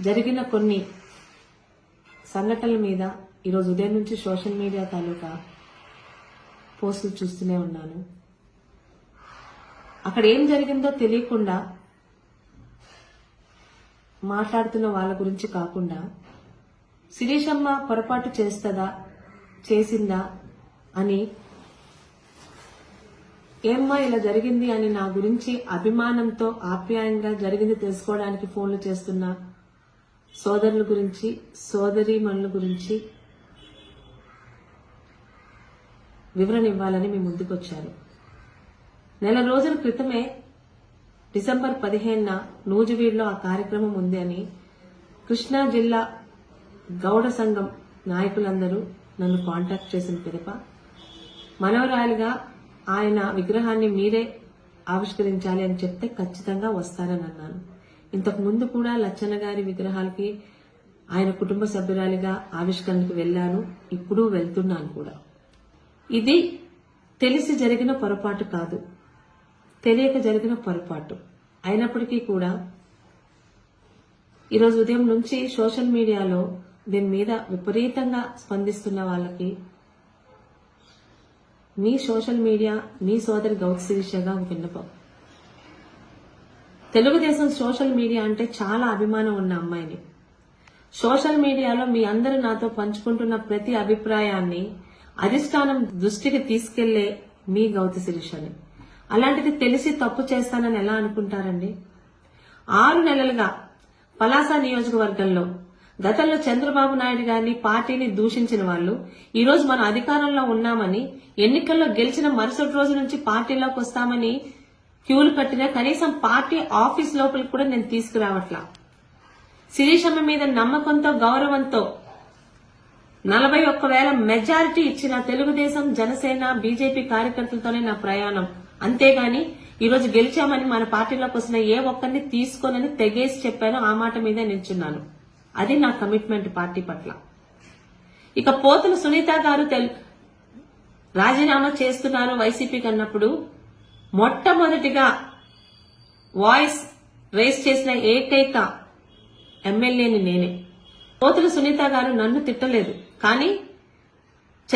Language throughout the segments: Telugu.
జరిగిన కొన్ని సంఘటనల మీద ఈరోజు ఉదయం నుంచి సోషల్ మీడియా తాలూకా పోస్టులు చూస్తూనే ఉన్నాను. అక్కడ ఏం జరిగిందో తెలియకుండా మాట్లాడుతున్న వాళ్ళ గురించి కాకుండా శిరీషమ్మ పొరపాటు చేస్తుందా చేసిందా అని ఏమ్మా ఇలా జరిగింది అని నా గురించి అభిమానంతో ఆప్యాయంగా జరిగింది తెలుసుకోవడానికి ఫోన్లు చేస్తున్నా సోదరుల గురించి సోదరి మనుల గురించి వివరణ ఇవ్వాలని మీ ముందుకొచ్చారు నెల రోజుల క్రితమే డిసెంబర్ పదిహేనున నూజివీడులో ఆ కార్యక్రమం ఉంది అని కృష్ణా జిల్లా గౌడ సంఘం నాయకులందరూ నన్ను కాంటాక్ట్ చేసిన పిదప మనవరాయలుగా ఆయన విగ్రహాన్ని మీరే ఆవిష్కరించాలి అని చెప్తే ఖచ్చితంగా వస్తారని అన్నాను. ఇంతకు ముందు కూడా లచ్చన్న గారి విగ్రహాలకి ఆయన కుటుంబ సభ్యురాలిగా ఆవిష్కరణకు వెళ్ళాను ఇప్పుడు వెళ్తున్నాను కూడా. ఇది తెలిసి జరిగిన పొరపాటు కాదు. తెలియక జరిగిన పొరపాటు. అయినప్పటికీ కూడా ఈరోజు ఉదయం నుంచి సోషల్ మీడియాలో దీని మీద విపరీతంగా స్పందిస్తున్న వాళ్ళకి మీ సోషల్ మీడియా మీ సోదరి గౌత్ ఒక విన్నపం. తెలుగుదేశం సోషల్ మీడియా అంటే చాలా అభిమానం ఉన్న అమ్మాయిని. సోషల్ మీడియాలో మీ అందరూ నాతో పంచుకుంటున్న ప్రతి అభిప్రాయాన్ని అధిష్టానం దృష్టికి తీసుకెళ్ళే మీ గౌతి శిరీషని అలాంటిది తెలిసి తప్పు చేస్తానని ఎలా అనుకుంటారండి? ఆరు నెలలుగా పలాస నియోజకవర్గంలో గతంలో చంద్రబాబు నాయుడు గారిని పార్టీని దూషించిన వాళ్ళు ఈ రోజు మనం అధికారంలో ఉన్నామని ఎన్నికల్లో గెలిచిన మరుసటి రోజు నుంచి పార్టీలోకి వస్తామని క్యూలు కట్టినా కనీసం పార్టీ ఆఫీస్ లోపలికి కూడా నేను తీసుకురావట్లా. శిరీషమ్మ మీద నమ్మకంతో గౌరవంతో నలభై ఒక్క వేల మెజారిటీ ఇచ్చిన తెలుగుదేశం జనసేన బీజేపీ కార్యకర్తలతోనే నా ప్రయాణం. అంతేగాని ఈరోజు గెలిచామని మన పార్టీలోకి వచ్చిన ఏ ఒక్కరిని తీసుకోనని తెగేసి చెప్పాను ఆ మాట మీదే నిల్చున్నాను. అది నా కమిట్మెంట్ పార్టీ పట్ల. ఇక పోతులు సునీత గారు తెలు రాజీనామా చేస్తున్నారు వైసీపీకి అన్నప్పుడు మొట్టమొదటిగా వాయిస్ రేస్ చేసిన ఏకైక ఎమ్మెల్యేని నేనే. కోతుల సునీత గారు నన్ను తిట్టలేదు. కానీ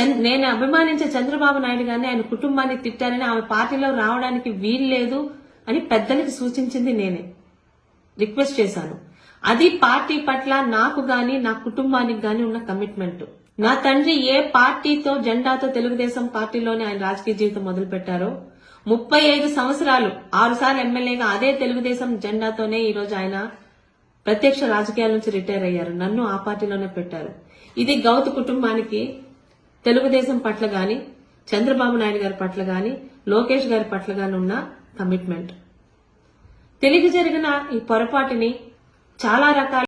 చంద్- నేను అభిమానించే చంద్రబాబు నాయుడు గారిని ఆయన కుటుంబాన్ని తిట్టారని ఆమె పార్టీలో రావడానికి వీల్లేదు అని పెద్దలకి సూచించింది నేనే. రిక్వెస్ట్ చేశాను. అది పార్టీ పట్ల నాకు గాని నా కుటుంబానికి గాని ఉన్న కమిట్మెంట్. నా తండ్రి ఏ పార్టీతో జెండాతో తెలుగుదేశం పార్టీలోనే ఆయన రాజకీయ జీవితం మొదలు పెట్టారో ముప్పై ఐదు సంవత్సరాలు ఆరు సార్లు ఎమ్మెల్యేగా అదే తెలుగుదేశం జెండాతోనే ఈ రోజు ఆయన ప్రత్యక్ష రాజకీయాల నుంచి రిటైర్ అయ్యారు. నన్ను ఆ పార్టీలోనే పెట్టారు. ఇది గౌత్ కుటుంబానికి తెలుగుదేశం పట్ల గాని చంద్రబాబు నాయుడు గారి పట్ల గాని లోకేష్ గారి పట్ల గాని ఉన్న కమిట్మెంట్. తెలిగి జరిగిన ఈ పొరపాటుని చాలా రకాల